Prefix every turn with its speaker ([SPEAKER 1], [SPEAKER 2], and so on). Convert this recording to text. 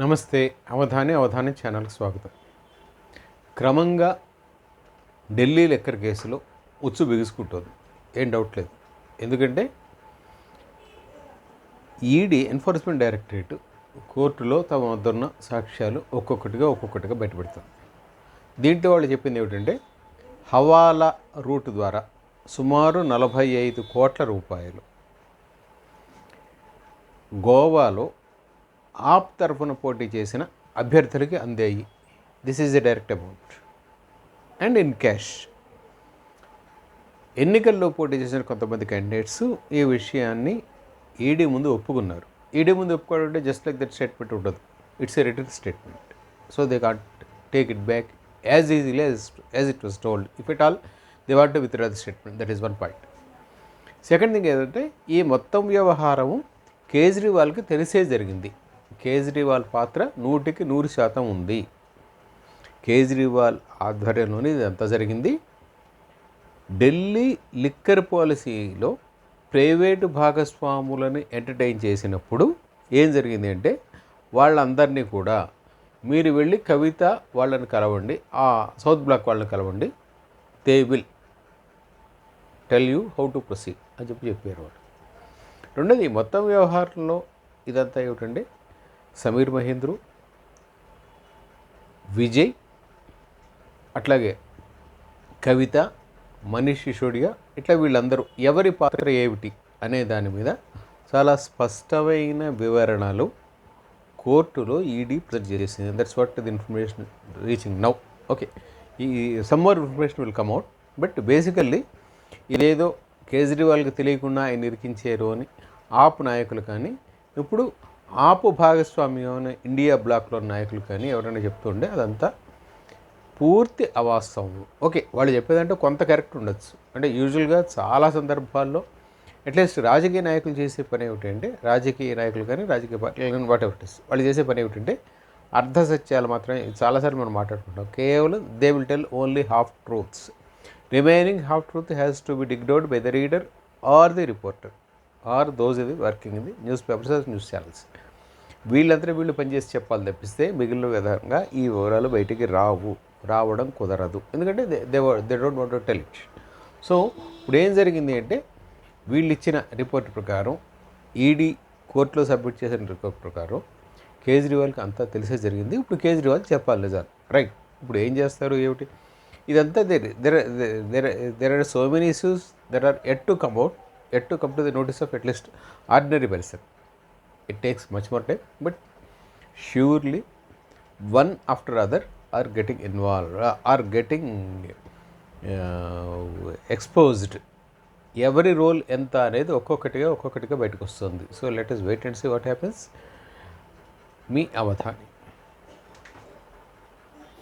[SPEAKER 1] నమస్తే అవధాని అవధాని ఛానల్కి స్వాగతం. క్రమంగా ఢిల్లీ లెక్కర్ కేసులో ఉచ్చు బిగుసుకుంటుంది. ఏం డౌట్ లేదు. ఎందుకంటే ఈడీ ఎన్ఫోర్స్మెంట్ డైరెక్టరేట్ కోర్టులో తమ వద్దన్న సాక్ష్యాలు ఒక్కొక్కటిగా ఒక్కొక్కటిగా బయటపెడుతుంది. దీంట్లో వాళ్ళు చెప్పింది ఏమిటంటే హవాలా రూట్ ద్వారా సుమారు నలభై ఐదు కోట్ల రూపాయలు గోవాలో ఆప్ తరఫున పోటీ చేసిన అభ్యర్థులకి అందాయి. This is a direct amount and in cash ఎన్నికల్లో పోటీ చేసిన కొంతమంది క్యాండిడేట్స్ ఈ విషయాన్ని ఈడీ ముందు ఒప్పుకున్నారు. ఈడీ ముందు ఒప్పుకోవడం అంటే జస్ట్ లైక్ దట్ స్టేట్మెంట్ ఉండదు it's a return statement so they can't take it back as easily as as it was told if it all they want with the statement that is one point second thing ఏంటంటే ఈ మొత్తం వ్యవహారము కేజ్రీవాల్కి తెలిసే జరిగింది. కేజ్రీవాల్ పాత్ర నూటికి నూరు శాతం ఉంది. కేజ్రీవాల్ ఆధ్వర్యంలోనే ఇదంతా జరిగింది. ఢిల్లీ లిక్కర్ పాలసీలో ప్రైవేటు భాగస్వాములను ఎంటర్టైన్ చేసినప్పుడు ఏం జరిగింది అంటే వాళ్ళందరినీ కూడా మీరు వెళ్ళి కవిత వాళ్ళని కలవండి ఆ సౌత్ బ్లాక్ వాళ్ళని కలవండి they will tell you how to proceed అని చెప్పి చెప్పారు వాళ్ళు. రెండోది ఈ మొత్తం వ్యవహారంలో ఇదంతా ఏమిటంటే సమీర్ మహేంద్రు విజయ్ అట్లాగే కవిత మనీష్ సిసోడియా ఇట్లా వీళ్ళందరూ ఎవరి పాత్ర ఏమిటి అనే దాని మీద చాలా స్పష్టమైన వివరణలు కోర్టులో ఈడీ ప్రజెంట్ చేసింది. That's what the information reaching now okay ఈ summer information will come out but basically ఇదేదో కేజ్రీవాల్కి తెలియకుండా ఆయన ఇరికించారు అని ఆప్ నాయకులు కానీ ఇప్పుడు ఆపు భాగస్వామ్యం ఇండియా బ్లాక్లో నాయకులు కానీ ఎవరైనా చెప్తుండే అదంతా పూర్తి అవాస్తవం. ఓకే వాళ్ళు చెప్పేదంటే కొంత కరెక్ట్ ఉండొచ్చు. అంటే యూజువల్గా చాలా సందర్భాల్లో అట్లీస్ట్ రాజకీయ నాయకులు చేసే పని ఏమిటంటే రాజకీయ నాయకులు కానీ రాజకీయ పార్టీలు కానీ వాట్ ఎవర్ ఇస్ వాళ్ళు చేసే పని ఏమిటంటే అర్ధ సత్యాలు మాత్రమే చాలాసార్లు మనం మాట్లాడుకుంటాం. కేవలం they will tell only half truths remaining half truth has to be dug out by the reader or the reporter or those ఇది వర్కింగ్ ఇది news papers or news channels వీళ్ళంతా వీళ్ళు పనిచేసి చెప్పాలి తప్పిస్తే మిగిలిన విధంగా ఈ వివరాలు బయటికి రావు రావడం కుదరదు ఎందుకంటే they they don't want tell it so ఇప్పుడు ఏం జరిగింది అంటే వీళ్ళు ఇచ్చిన రిపోర్ట్ ప్రకారం ఈడీ కోర్టులో సబ్మిట్ చేసిన రిపోర్ట్ ప్రకారం కేజ్రీవాల్కి అంతా తెలిసే జరిగింది ఇప్పుడు కేజ్రీవాల్ చెప్పాలి నిజాలు రైట్ ఇప్పుడు ఏం చేస్తారు ఏమిటి ఇదంతా there there there there are so many issues there are at to come at to come to the notice of at least ordinary person it takes much more time but surely one after other are getting involved uh, are getting uh, exposed. ఎవరి role ఎంత అనేది ఒక్కొక్కటిగా ఒక్కొక్కటిగా బయటకు వస్తుంది. So let us wait and see what happens me Avadhani.